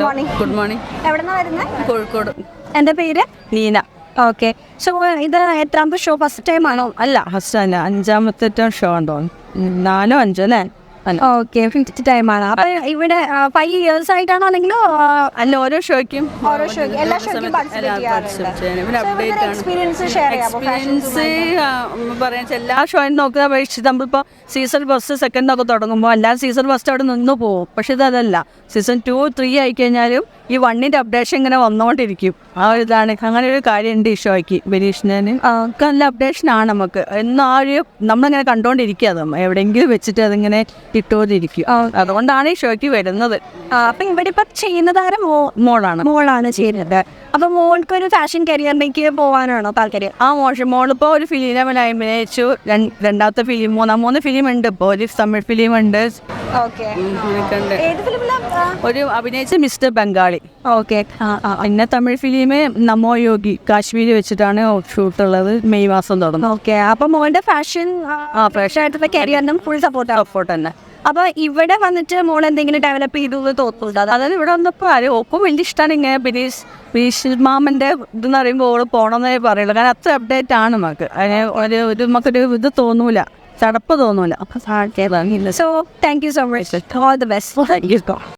Hello good morning എവിടെ നിന്നാണ് വരുന്നത് കോഴിക്കോട്. എന്റെ പേര്? നീന. ഓക്കെ. സോ ഇത് എത്രാമത്തെ ഷോ ഫസ്റ്റ് ടൈം ആണോ? അല്ല ഫസ്റ്റ് അല്ല അഞ്ചാമത്തെ ഷോ ഉണ്ടോ നാലോ അഞ്ചോ അല്ല? ഓക്കെ ഫിഫ്റ്റ് ടൈം ആണ്. അപ്പൊ ഇവിടെ ഫൈവ് ഇയേഴ്സ് ആയിട്ടാണോ അല്ലെങ്കിൽ അല്ല ഓരോ ഷോയ്ക്കും ഓരോ ഷോയ്ക്കും എല്ലാ ഷോയ്ക്കും പാർട്ടിസിപ്പേറ്റ് അപ്ഡേറ്റ് ആണ്. എക്സ്പീരിയൻസ് പറയാൻ എല്ലാ ഷോയും നോക്കുക. അപേക്ഷിച്ച് നമ്മളിപ്പോൾ സീസൺ ഫസ്റ്റ് സെക്കൻഡ് ഒക്കെ തുടങ്ങുമ്പോൾ എല്ലാ സീസൺ ഫസ്റ്റ് അവിടെ നിന്ന് പോകും പക്ഷെ ഇതല്ല സീസൺ ടു ത്രീ ആയി കഴിഞ്ഞാലും ഈ വണ്ണിന്റെ അപ്ഡേഷൻ ഇങ്ങനെ വന്നുകൊണ്ടിരിക്കും ആ ഒരു ഇതാണ്. അങ്ങനെ ഒരു കാര്യം ഉണ്ട് ഷോയ്ക്ക് ബനീഷിനെ ഒക്കെ നല്ല അപ്ഡേഷനാണ് നമുക്ക്. എന്നും ആ ഒരു നമ്മളിങ്ങനെ കണ്ടുകൊണ്ടിരിക്കുക അത്. എവിടെയെങ്കിലും വെച്ചിട്ട് അതിങ്ങനെ ഇട്ടുകൊണ്ടിരിക്കും അതുകൊണ്ടാണ് ഈ ഷോയ്ക്ക് വരുന്നത് അപ്പൊ ഇവിടെ ഇപ്പൊ ചെയ്യുന്നത് ആരെ മോളാണ്? മോളാണ് ചെയ്യുന്നത്. അപ്പൊ മോൾക്ക് ഒരു ഫാഷൻ കരിയറിലേക്ക് പോവാനാണോ താല്പര്യം? ആ മോശം. മോളിപ്പോൾ ഒരു ഫിലിം അഭിനയിച്ചു. രണ്ടാമത്തെ ഫിലിം മൂന്നാം മൂന്ന് ഫിലിം ഉണ്ട് ഇപ്പോ ഒരു തമിഴ് ഫിലിം ഉണ്ട് ഒരു അഭിനയിച്ച മിസ്റ്റർ ബംഗാളി. ഓക്കെ. പിന്നെ തമിഴ് ഫിലിം നമോ യോഗി കാശ്മീർ വെച്ചിട്ടാണ് ഷൂട്ട് ഉള്ളത് മെയ് മാസം തുടങ്ങും. ഓക്കെ. അപ്പൊ മോളുടെ ഫാഷൻ ഫ്രഷ്. ആയിട്ടുള്ള കരിയറിനും ഫുൾ സപ്പോർട്ട് സപ്പോർട്ട് തന്നെ. അപ്പൊ ഇവിടെ വന്നിട്ട് മോൾ എന്തെങ്കിലും ഡെവലപ്പ് ചെയ്തു എന്ന് തോന്നുന്നുണ്ട് അതായത് ഇവിടെ വന്നപ്പോൾ ആരും ഒപ്പം വലിയ ഇഷ്ടമാണ് ഇങ്ങനെ ബിനീഷ് ബിനീഷ് മാമന്റെ ഇതെന്ന് പറയുമ്പോൾ ഓൾ പോകണമെന്നേ പറയുള്ളൂ കാരണം അത്ര അപ്ഡേറ്റ് ആണ് നമുക്ക്. അതിന് ഒരു ഒരു നമുക്കൊരു ഇത് തോന്നൂല. ചടപ്പ് തോന്നൂല so thank you so much all the best thank you